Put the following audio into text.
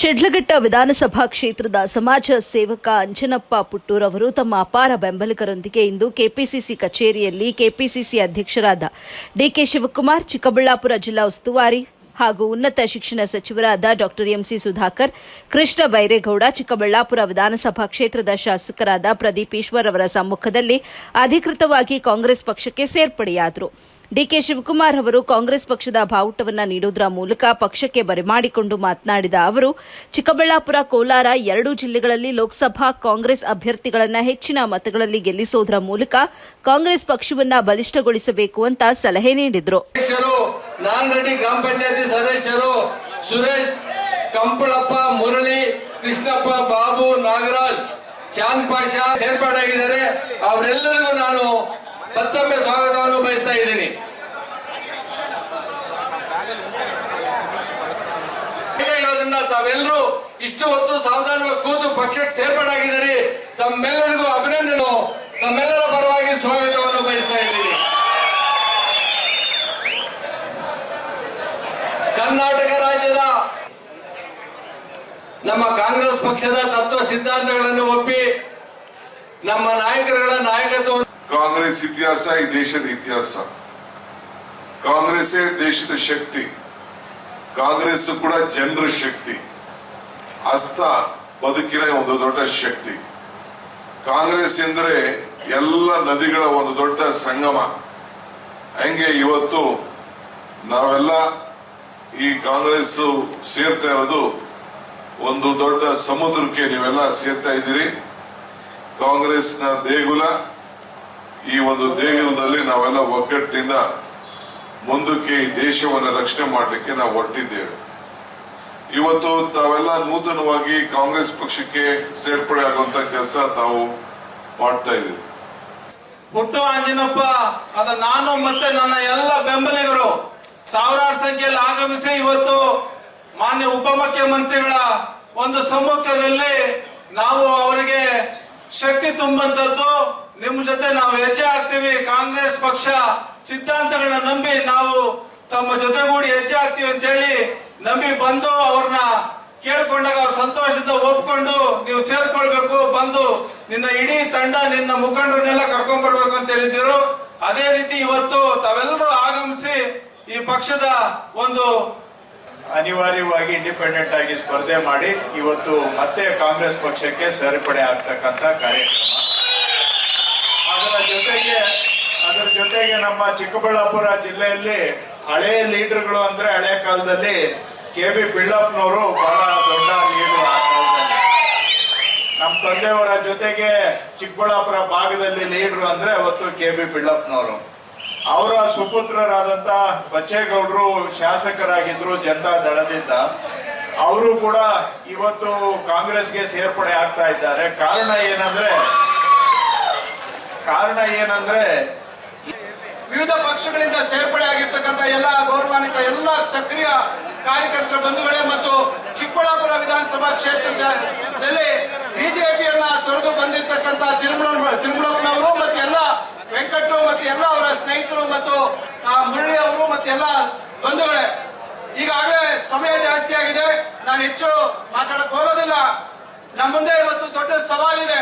ಶಿಡ್ಲಘಟ್ಟ ವಿಧಾನಸಭಾ ಕ್ಷೇತ್ರದ ಸಮಾಜ ಸೇವಕ ಅಂಜನಪ್ಪ ಪುಟ್ಟೂರ್ ಅವರು ತಮ್ಮ ಅಪಾರ ಬೆಂಬಲಿಗರೊಂದಿಗೆ ಇಂದು ಕೆಪಿಸಿಸಿ ಕಚೇರಿಯಲ್ಲಿ ಕೆಪಿಸಿಸಿ ಅಧ್ಯಕ್ಷರಾದ ಡಿಕೆ ಶಿವಕುಮಾರ್, ಚಿಕ್ಕಬಳ್ಳಾಪುರ ಜಿಲ್ಲಾ ಉಸ್ತುವಾರಿ ಹಾಗೂ ಉನ್ನತ ಶಿಕ್ಷಣ ಸಚಿವರಾದ ಡಾ ಎಂಸಿ ಸುಧಾಕರ್, ಕೃಷ್ಣ ಬೈರೇಗೌಡ, ಚಿಕ್ಕಬಳ್ಳಾಪುರ ವಿಧಾನಸಭಾ ಕ್ಷೇತ್ರದ ಶಾಸಕರಾದ ಪ್ರದೀಪ್ ಈಶ್ವರ್ ಅವರ ಸಮ್ಮುಖದಲ್ಲಿ ಅಧಿಕೃತವಾಗಿ ಕಾಂಗ್ರೆಸ್ ಪಕ್ಷಕ್ಕೆ ಸೇರ್ಪಡೆಯಾದರು. ಡಿಕೆ ಶಿವಕುಮಾರ್ ಅವರು ಕಾಂಗ್ರೆಸ್ ಪಕ್ಷದ ಬಾವುಟವನ್ನು ನೀಡುವುದರ ಮೂಲಕ ಪಕ್ಷಕ್ಕೆ ಬರಮಾಡಿಕೊಂಡು ಮಾತನಾಡಿದ ಅವರು, ಚಿಕ್ಕಬಳ್ಳಾಪುರ, ಕೋಲಾರ ಎರಡೂ ಜಿಲ್ಲೆಗಳಲ್ಲಿ ಲೋಕಸಭಾ ಕಾಂಗ್ರೆಸ್ ಅಭ್ಯರ್ಥಿಗಳನ್ನು ಹೆಚ್ಚಿನ ಮತಗಳಲ್ಲಿ ಗೆಲ್ಲಿಸುವುದರ ಮೂಲಕ ಕಾಂಗ್ರೆಸ್ ಪಕ್ಷವನ್ನ ಬಲಿಷ್ಠಗೊಳಿಸಬೇಕು ಅಂತ ಸಲಹೆ ನೀಡಿದರು. ಕಂಪಳಪ್ಪ ಮುರಳಿ, ಕೃಷ್ಣಪ್ಪ, ಬಾಬು, ನಾಗರಾಜ್, ಚಾಂದ್ ಪಾಷಾ ಸೇರ್ಪಾಡಾಗಿದ್ದಾರೆ. ಅವರೆಲ್ಲರಿಗೂ ನಾನು ಮತ್ತೊಮ್ಮೆ ಸ್ವಾಗತವನ್ನು ಬಯಸ್ತಾ ಇದ್ದೀನಿ. ತಾವೆಲ್ಲರೂ ಇಷ್ಟು ಹೊತ್ತು ಸಾವಧಾನವಾಗಿ ಕೂತು ಪಕ್ಷಕ್ಕೆ ಸೇರ್ಪಡಾಗಿದ್ದೀರಿ ತಮ್ಮೆಲ್ಲರಿಗೂ ಅಭಿನಂದನೆ ತಮ್ಮೆಲ್ಲರ ಪರವಾಗಿ ಸ್ವಾಗತವನ್ನು ಬಯಸ್ತಾ ಇದ್ದೀನಿ. ಕರ್ನಾಟಕ ರಾಜ್ಯದ ನಮ್ಮ ಕಾಂಗ್ರೆಸ್ ಪಕ್ಷದ ತತ್ವ ಸಿದ್ಧಾಂತಗಳನ್ನು ಒಪ್ಪಿ ನಮ್ಮ ನಾಯಕರುಗಳ ನಾಯಕತ್ವ ಕಾಂಗ್ರೆಸ್ ಇತಿಹಾಸ ಈ ದೇಶದ ಇತಿಹಾಸ. ಕಾಂಗ್ರೆಸ್ಸೇ ದೇಶದ ಶಕ್ತಿ. ಕಾಂಗ್ರೆಸ್ ಕೂಡ ಜನರ ಶಕ್ತಿ. ಅಸ್ತ ಬದುಕಿನ ಒಂದು ದೊಡ್ಡ ಶಕ್ತಿ. ಕಾಂಗ್ರೆಸ್ ಎಂದರೆ ಎಲ್ಲ ನದಿಗಳ ಒಂದು ದೊಡ್ಡ ಸಂಗಮ. ಹಂಗೆ ಇವತ್ತು ನಾವೆಲ್ಲ ಈ ಕಾಂಗ್ರೆಸ್ ಸೇರ್ತಾ ಇರೋದು ಒಂದು ದೊಡ್ಡ ಸಮುದ್ರಕ್ಕೆ ನೀವೆಲ್ಲ ಸೇರ್ತಾ ಇದ್ದೀರಿ. ಕಾಂಗ್ರೆಸ್ನ ದೇಗುಲ ಈ ಒಂದು ದೇಗುಲದಲ್ಲಿ ನಾವೆಲ್ಲ ಒಗ್ಗಟ್ಟಿನಿಂದ ಮುಂದಕ್ಕೆ ಈ ದೇಶವನ್ನು ರಕ್ಷಣೆ ಮಾಡಲಿಕ್ಕೆ ನಾವು ಹೊರಟಿದ್ದೇವೆ. ಇವತ್ತು ತಾವೆಲ್ಲ ನೂತನವಾಗಿ ಕಾಂಗ್ರೆಸ್ ಪಕ್ಷಕ್ಕೆ ಸೇರ್ಪಡೆ ಆಗುವಂತ ಕೆಲಸ ತಾವು ಮಾಡ್ತಾ ಇದ್ದೀವಿ ಹುಟ್ಟು ಆಂಜಿನಪ್ಪ, ಅದ ನಾನು ಮತ್ತೆ ನನ್ನ ಎಲ್ಲ ಬೆಂಬಲಿಗರು ಸಾವಿರಾರು ಸಂಖ್ಯೆಯಲ್ಲಿ ಆಗಮಿಸಿ ಇವತ್ತು ಮಾನ್ಯ ಉಪಮುಖ್ಯಮಂತ್ರಿಗಳ ಒಂದು ಸಮ್ಮುಖದಲ್ಲಿ ನಾವು ಅವರಿಗೆ ಶಕ್ತಿ ತುಂಬಂತದ್ದು ನಿಮ್ ಜೊತೆ ನಾವು ಹೆಜ್ಜೆ ಹಾಕ್ತೀವಿ ಕಾಂಗ್ರೆಸ್ ಪಕ್ಷ ಸಿದ್ಧಾಂತಗಳನ್ನ ನಂಬಿ ನಾವು ತಮ್ಮ ಜೊತೆಗೂಡಿ ಹೆಜ್ಜೆ ಹಾಕ್ತೀವಿ ಅಂತೇಳಿ ನಂಬಿ ಬಂದು ಅವ್ರನ್ನ ಕೇಳ್ಕೊಂಡಾಗ ಅವ್ರು ಸಂತೋಷದಿಂದ ಒಪ್ಕೊಂಡು ನೀವು ಸೇರ್ಕೊಳ್ಬೇಕು, ಬಂದು ನಿನ್ನ ಇಡೀ ತಂಡ ನಿನ್ನ ಮುಖಂಡರನ್ನೆಲ್ಲ ಕರ್ಕೊಂಡ್ ಬರ್ಬೇಕು ಅಂತ ಹೇಳಿದ್ರು. ಅದೇ ರೀತಿ ಇವತ್ತು ತಾವೆಲ್ಲರೂ ಆಗಮಿಸಿ ಈ ಪಕ್ಷದ ಒಂದು ಅನಿವಾರ್ಯವಾಗಿ ಇಂಡಿಪೆಂಡೆಂಟ್ ಆಗಿ ಸ್ಪರ್ಧೆ ಮಾಡಿ ಇವತ್ತು ಮತ್ತೆ ಕಾಂಗ್ರೆಸ್ ಪಕ್ಷಕ್ಕೆ ಸೇರ್ಪಡೆ ಆಗ್ತಕ್ಕಂಥ ಕಾರ್ಯಕ್ರಮ ಅದರ ಜೊತೆಗೆ ಅದರ ಜೊತೆಗೆ ನಮ್ಮ ಚಿಕ್ಕಬಳ್ಳಾಪುರ ಜಿಲ್ಲೆಯಲ್ಲಿ ಹಳೆ ಲೀಡರ್ಗಳು ಅಂದ್ರೆ ಹಳೆ ಕಾಲದಲ್ಲಿ ಕೆ ಬಿ ಬಿಳ್ಳಪ್ಪನವರು ಬಹಳ ದೊಡ್ಡ ಲೀಡರ್ ಆ ಕಾಲದಲ್ಲಿ. ನಮ್ಮ ತಂದೆಯವರ ಜೊತೆಗೆ ಚಿಕ್ಕಬಳ್ಳಾಪುರ ಭಾಗದಲ್ಲಿ ಲೀಡರ್ ಅಂದ್ರೆ ಅವತ್ತು ಕೆ ಬಿ ಬಿಳ್ಳಪ್ಪನವರು. ಅವರ ಸುಪುತ್ರರಾದಂತ ಬಚ್ಚೇಗೌಡರು ಶಾಸಕರಾಗಿದ್ರು ಜನತಾ ದಳದಿಂದ. ಅವರು ಕೂಡ ಇವತ್ತು ಕಾಂಗ್ರೆಸ್ಗೆ ಸೇರ್ಪಡೆ ಆಗ್ತಾ ಇದ್ದಾರೆ. ಕಾರಣ ಏನಂದ್ರೆ ಕಾರಣ ಏನಂದ್ರೆ ವಿವಿಧ ಪಕ್ಷಗಳಿಂದ ಸೇರ್ಪಡೆ ಆಗಿರ್ತಕ್ಕಂಥ ಎಲ್ಲ ಗೌರವಾನ್ವಿತ, ಎಲ್ಲ ಸಕ್ರಿಯ ಕಾರ್ಯಕರ್ತರ ಬಂಧುಗಳೇ ಮತ್ತು ಚಿಕ್ಕಬಳ್ಳಾಪುರ ವಿಧಾನಸಭಾ ಕ್ಷೇತ್ರದಲ್ಲಿ ಬಿಜೆಪಿಯನ್ನ ತೊರೆದು ಬಂದಿರತಕ್ಕಂಥ ತಿರುಮಲ, ತಿರುಮಲಪ್ಪನವರು ಮತ್ತು ಎಲ್ಲ ವೆಂಕಟ್ಟು ಮತ್ತು ಎಲ್ಲ ಅವರ ಸ್ನೇಹಿತರು ಮತ್ತು ಮುರಳಿ ಅವರು ಮತ್ತು ಎಲ್ಲ ಬಂಧುಗಳೇ. ಈಗಾಗಲೇ ಸಮಯ ಜಾಸ್ತಿ ಆಗಿದೆ. ನಾನು ಹೆಚ್ಚು ಮಾತಾಡಕ್ ಹೋಗೋದಿಲ್ಲ. ನಮ್ಮ ಮುಂದೆ ಇವತ್ತು ದೊಡ್ಡ ಸವಾಲಿದೆ.